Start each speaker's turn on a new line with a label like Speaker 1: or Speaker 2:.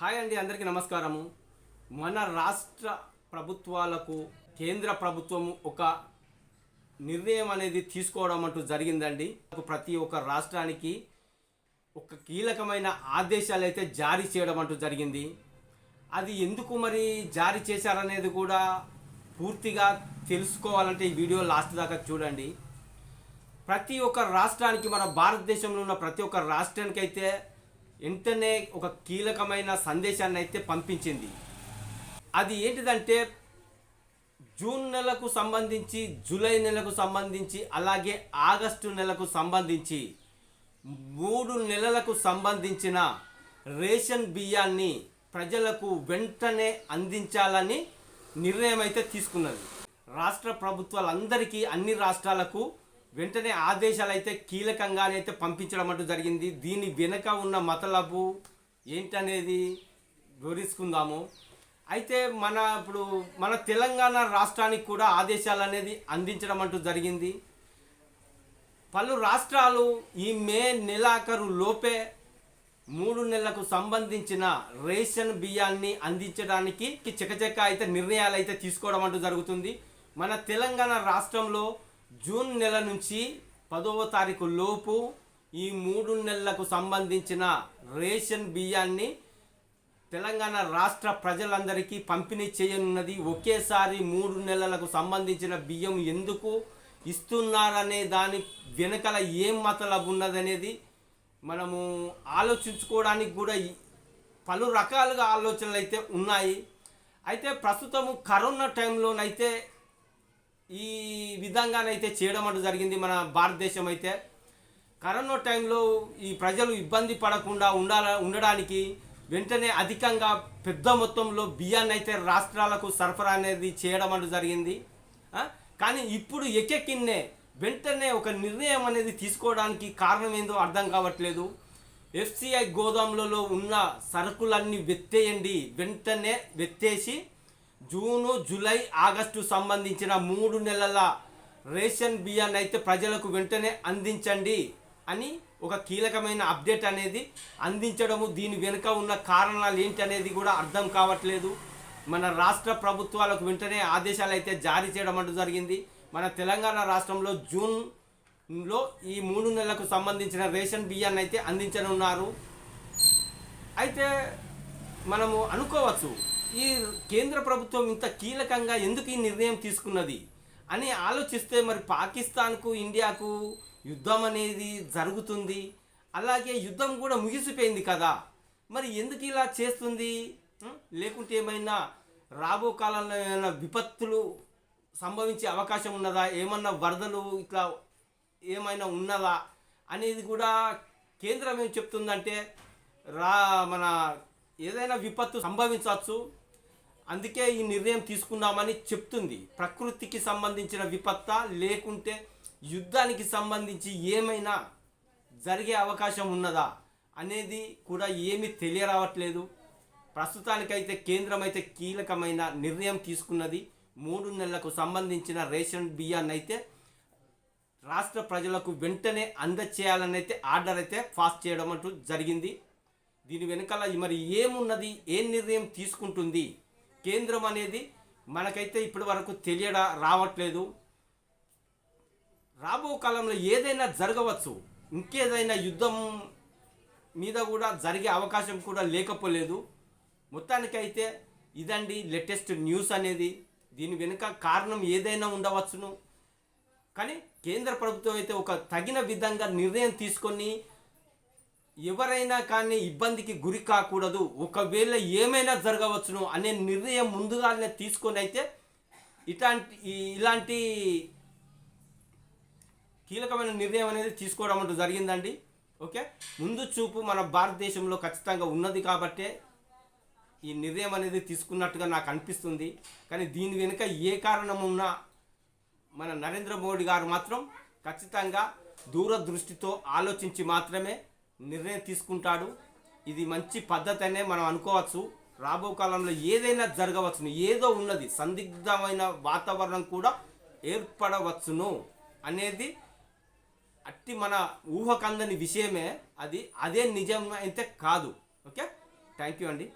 Speaker 1: Hi అండి అందరికీ నమస్కారము. మన రాష్ట్ర ప్రభుత్వాలకు కేంద్ర ప్రభుత్వం ఒక నిర్ణయం అనేది తీసుకోవడం అంటూ జరిగిందండి. ప్రతి ఒక్క రాష్ట్రానికి ఒక కీలకమైన ఆదేశాలు అయితే జారీ చేయడం అంటూ జరిగింది. అది ఎందుకు మరి జారీ చేశారనేది కూడా పూర్తిగా తెలుసుకోవాలంటే ఈ వీడియో లాస్ట్ దాకా చూడండి. ప్రతి ఒక్క రాష్ట్రానికి మన భారతదేశంలో ఉన్న ప్రతి ఒక్క రాష్ట్రానికి అయితే వెంటనే ఒక కీలకమైన సందేశాన్ని అయితే పంపించింది. అది ఏంటిదంటే జూన్ నెలకు సంబంధించి జూలై నెలకు సంబంధించి అలాగే ఆగస్టు నెలకు సంబంధించి మూడు నెలలకు సంబంధించిన రేషన్ బియ్యాన్ని ప్రజలకు వెంటనే అందించాలని నిర్ణయం అయితే తీసుకున్నది. రాష్ట్ర ప్రభుత్వాలందరికీ అన్ని రాష్ట్రాలకు వెంటనే ఆదేశాలు అయితే కీలకంగానైతే పంపించడం అంటూ జరిగింది. దీని వెనుక ఉన్న మతలబు ఏంటనేది వివరించుకుందాము. అయితే మన ఇప్పుడు మన తెలంగాణ రాష్ట్రానికి కూడా ఆదేశాలు అనేది అందించడం అంటూ జరిగింది. పలు రాష్ట్రాలు ఈ మే నెలాఖరు లోపే మూడు నెలలకు సంబంధించిన రేషన్ బియ్యాన్ని అందించడానికి చకచక అయితే నిర్ణయాలు అయితే తీసుకోవడం అంటూ జరుగుతుంది. మన తెలంగాణ రాష్ట్రంలో జూన్ నెల నుంచి పదవ తారీఖు లోపు ఈ మూడు నెలలకు సంబంధించిన రేషన్ బియ్యాన్ని తెలంగాణ రాష్ట్ర ప్రజలందరికీ పంపిణీ చేయనున్నది. ఒకేసారి మూడు నెలలకు సంబంధించిన బియ్యం ఎందుకు ఇస్తున్నారనే దాని వెనకల ఏం మతలబు ఉన్నదనేది మనము ఆలోచించుకోవడానికి కూడా పలు రకాలుగా ఆలోచనలు అయితే ఉన్నాయి. అయితే ప్రస్తుతము కరోనా టైంలోనైతే ఈ విధంగానైతే చేయడం అంటూ జరిగింది మన భారతదేశం అయితే. కరోనా టైంలో ఈ ప్రజలు ఇబ్బంది పడకుండా ఉండాల ఉండడానికి వెంటనే అధికంగా పెద్ద మొత్తంలో బియ్యాన్ని అయితే రాష్ట్రాలకు సరఫరా అనేది చేయడం అంటూ జరిగింది. కానీ ఇప్పుడు ఎకెక్కిన్నే వెంటనే ఒక నిర్ణయం అనేది తీసుకోవడానికి కారణం ఏందో అర్థం కావట్లేదు. ఎఫ్సిఐ గోదాములలో ఉన్న సరుకులన్నీ వెత్తేయండి వెంటనే వెత్తేసి జూను జూలై ఆగస్టు సంబంధించిన మూడు నెలల రేషన్ బియ్యాన్ని అయితే ప్రజలకు వెంటనే అందించండి అని ఒక కీలకమైన అప్డేట్ అనేది అందించడము దీని వెనుక ఉన్న కారణాలు ఏంటి అనేది కూడా అర్థం కావట్లేదు. మన రాష్ట్ర ప్రభుత్వాలకు వెంటనే ఆదేశాలు అయితే జారీ చేయడం అంటూ జరిగింది. మన తెలంగాణ రాష్ట్రంలో జూన్లో ఈ మూడు నెలలకు సంబంధించిన రేషన్ బియ్యాన్ని అయితే అందించనున్నారు. అయితే మనము అనుకోవచ్చు ఈ కేంద్ర ప్రభుత్వం ఇంత కీలకంగా ఎందుకు ఈ నిర్ణయం తీసుకున్నది అని ఆలోచిస్తే మరి పాకిస్తాన్కు ఇండియాకు యుద్ధం అనేది జరుగుతుంది. అలాగే యుద్ధం కూడా ముగిసిపోయింది కదా. మరి ఎందుకు ఇలా చేస్తుంది? లేకుంటే ఏమైనా రాబో కాలంలో ఏమైనా విపత్తులు సంభవించే అవకాశం ఉన్నదా? ఏమన్నా వరదలు ఇట్లా ఏమైనా ఉన్నదా? అనేది కూడా కేంద్రం ఏం చెప్తుందంటే రా మన ఏదైనా విపత్తు సంభవించవచ్చు. అందుకే ఈ నిర్ణయం తీసుకున్నామని చెప్తుంది. ప్రకృతికి సంబంధించిన విపత్త లేకుంటే యుద్ధానికి సంబంధించి ఏమైనా జరిగే అవకాశం ఉన్నదా అనేది కూడా ఏమీ తెలియరావట్లేదు. ప్రస్తుతానికైతే కేంద్రం అయితే కీలకమైన నిర్ణయం తీసుకున్నది. మూడు నెలలకు సంబంధించిన రేషన్ బియ్యాన్ని అయితే రాష్ట్ర ప్రజలకు వెంటనే అందచేయాలని అయితే ఆర్డర్ అయితే ఫాస్ట్ చేయడం అంటూ జరిగింది. దీని వెనకాల మరి ఏమున్నది ఏ నిర్ణయం తీసుకుంటుంది? కేంద్రం అనేది మనకైతే ఇప్పటి వరకు తెలియడా రావట్లేదు. రాబో కాలంలో ఏదైనా జరగవచ్చు. ఇంకేదైనా యుద్ధం మీద కూడా జరిగే అవకాశం కూడా లేకపోలేదు. మొత్తానికైతే ఇదండి లేటెస్ట్ న్యూస్ అనేది. దీని వెనుక కారణం ఏదైనా ఉండవచ్చును. కానీ కేంద్ర ప్రభుత్వం అయితే ఒక తగిన విధంగా నిర్ణయం తీసుకొని ఎవరైనా కానీ ఇబ్బందికి గురి కాకూడదు. ఒకవేళ ఏమైనా జరగవచ్చును అనే నిర్ణయం ముందుగానే తీసుకొని అయితే ఇట్లాంటి ఇలాంటి కీలకమైన నిర్ణయం అనేది తీసుకోవడం అంటూ జరిగిందండి. ఓకే? ముందు చూపు మన భారతదేశంలో ఖచ్చితంగా ఉన్నది కాబట్టే ఈ నిర్ణయం అనేది తీసుకున్నట్టుగా నాకు అనిపిస్తుంది. కానీ దీని వెనుక ఏ కారణం ఉన్నా మన నరేంద్ర మోడీ గారు మాత్రం ఖచ్చితంగా దూరదృష్టితో ఆలోచించి మాత్రమే నిర్ణయం తీసుకుంటాడు. ఇది మంచి పద్ధతి అనే మనం అనుకోవచ్చు. రాబో కాలంలో ఏదైనా జరగవచ్చును. ఏదో ఉన్నది సందిగ్ధమైన వాతావరణం కూడా ఏర్పడవచ్చును అనేది అట్టి మన ఊహకందని విషయమే. అది అదే నిజం అయితే కాదు. ఓకే? థ్యాంక్ యూ అండి.